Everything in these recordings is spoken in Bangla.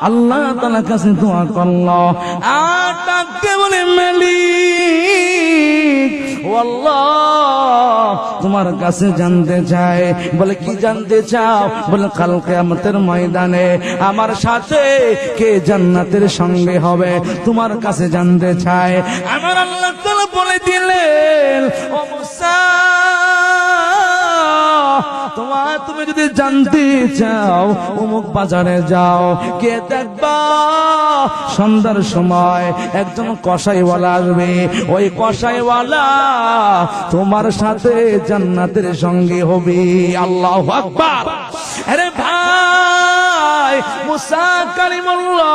আল্লাহ তাআলার কাছে দোয়া করল। আর ডাকতে বলে আল্লাহ, তোমার কাছে জানতে চাই। বলে, কি জানতে চাও? বলে, কাল কিয়ামতের ময়দানে আমার সাথে কে জান্নাতের সঙ্গে হবে? তোমার কাছে জানতে চাই। আমার আল্লাহ বলে দিলেন তুমি যদি জানতে চাও, অমুক বাজারে যাও কে দেখবা সন্ধ্যার সময় একজন কষাইওয়ালা আসবে। ওই কষাইওয়ালা তোমার সাথে জান্নাতের সঙ্গে হবে। আল্লাহ আকবার। আরে ভাই, মুসা কালিমুল্লাহ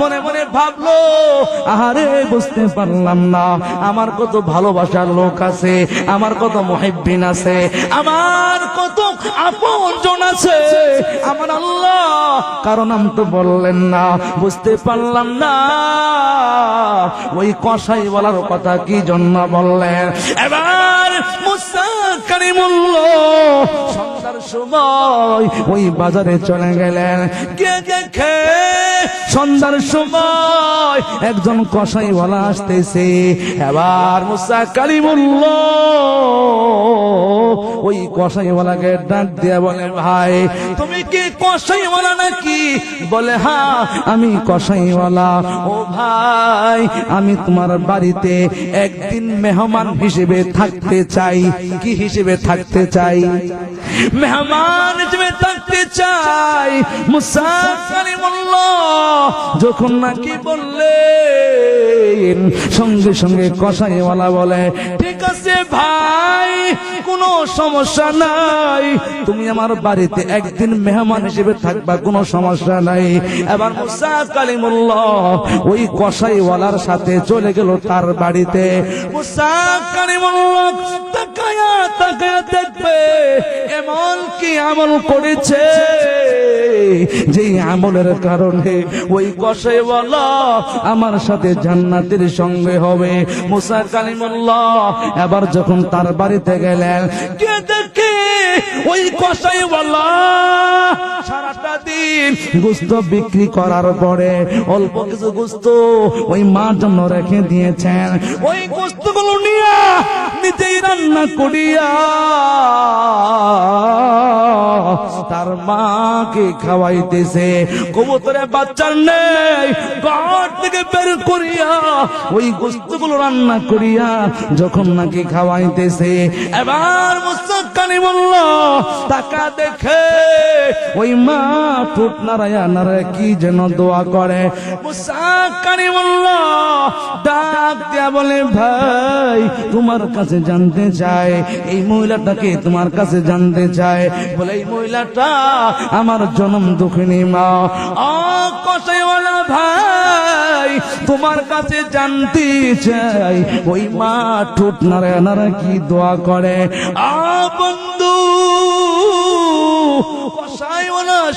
মনে মনে ভাবলো, আহারে বুঝতে পারলাম না, আমার কত ভালোবাসার লোক আছে, আমার কত মহিবিন আছে, আমার কত আপন জন আছে। আমার আল্লাহ কারণ আমি তো বললেন না, বুঝতে পারলাম না। ওই কষাই বলার কথা কি জন্য বললেন? এবার মুসা কারিমুল্লাহ সন্ধ্যার সময় ওই বাজারে চলে গেলেন। কে দেখে? সন্ধ্যার সময় একজন কষাইওয়ালা আসতেছে। এবার মুসা কালিমুল্লাহ ওই কষাইওয়ালাকে ডাক দিয়া বলে, ভাই, তুমি কি কষাইওয়ালা নাকি? বলে হ্যাঁ আমি কষাইওয়ালা ও ভাই, আমি তোমার বাড়িতে একদিন মেহমান হিসেবে থাকতে চাই। কি হিসেবে থাকতে চাই? মেহমান হিসেবে থাকতে চাই। মুসা কালিমুল্লাহ যখন নাকি বললেন সঙ্গে সঙ্গে কষাইওয়ালা বলে, ঠিক আছে ভাই, কোনো সমস্যা নাই। তুমি আমার বাড়িতে একদিন মেহমান হিসেবে থাকবা, কোনো সমস্যা নাই। এবার মুসা কালিমুল্লাহ ওই কষাইওয়ালার সাথে চলে গেল তার বাড়িতে। মুসা কালিমুল্লাহ তাকায়া তাকায়া দেখবে, এমন কি আমল করেছে। যেই আমলের কারণে ওই কষাই বলা আমার সাথে জান্নাতের সঙ্গে হবে। মুসা কালিমুল্লাহ, এবার যখন তার বাড়িতে গেলেন, কে দেখে ওই কষাই বলা সারাটা দিন গুস্ত বিক্রি করার পরে অল্প কিছু গুস্ত ওই মার জন্য রেখে দিয়েছেন। ওই গুস্তগুলো নিয়ে নিজেই রান্না করিয়া তার মাকে খাওয়াইতেছে। কবুতরে বাচ্চার নেই। ঘর থেকে বের করিয়া ওই গোস্তগুলো রান্না করিয়া যখন নাকি খাওয়াইতেছে, এবার বলল দেখে ওই মা কি যেন দোয়া করে? মুসাকানি বলল, ডাক দিয়া বলে, ভাই, তোমার কাছে জানতে চায় এই মহিলাটাকে তোমার কাছে জানতে চায় বলে, এই মহিলাটা আমার জনম দুঃখিনী মা। কষাইওয়ালা ভাই, তোমার কাছে জানতে চাই, ওই মা ঠোঁট নারে নারে কি দোয়া করে? আ, বন্ধু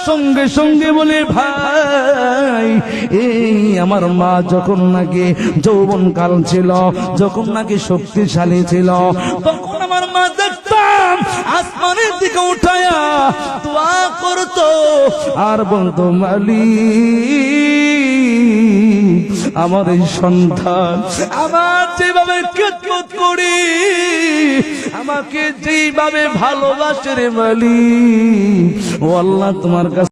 সঙ্গে সঙ্গে বলে, ভাই, এই আমার মা যখন নাকি যৌবন কাল ছিল, যখন নাকি শক্তিশালী ছিল, তখন আমার মা দেখতাম আসমানের দিকে উঠায়া দোয়া করতো। আর বলতো মালি আমার এই সন্তান আমার যেভাবে খেদমত করি, আমাকে যেভাবে ভালোবাসে রে মালি ও আল্লাহ তোমার কাছে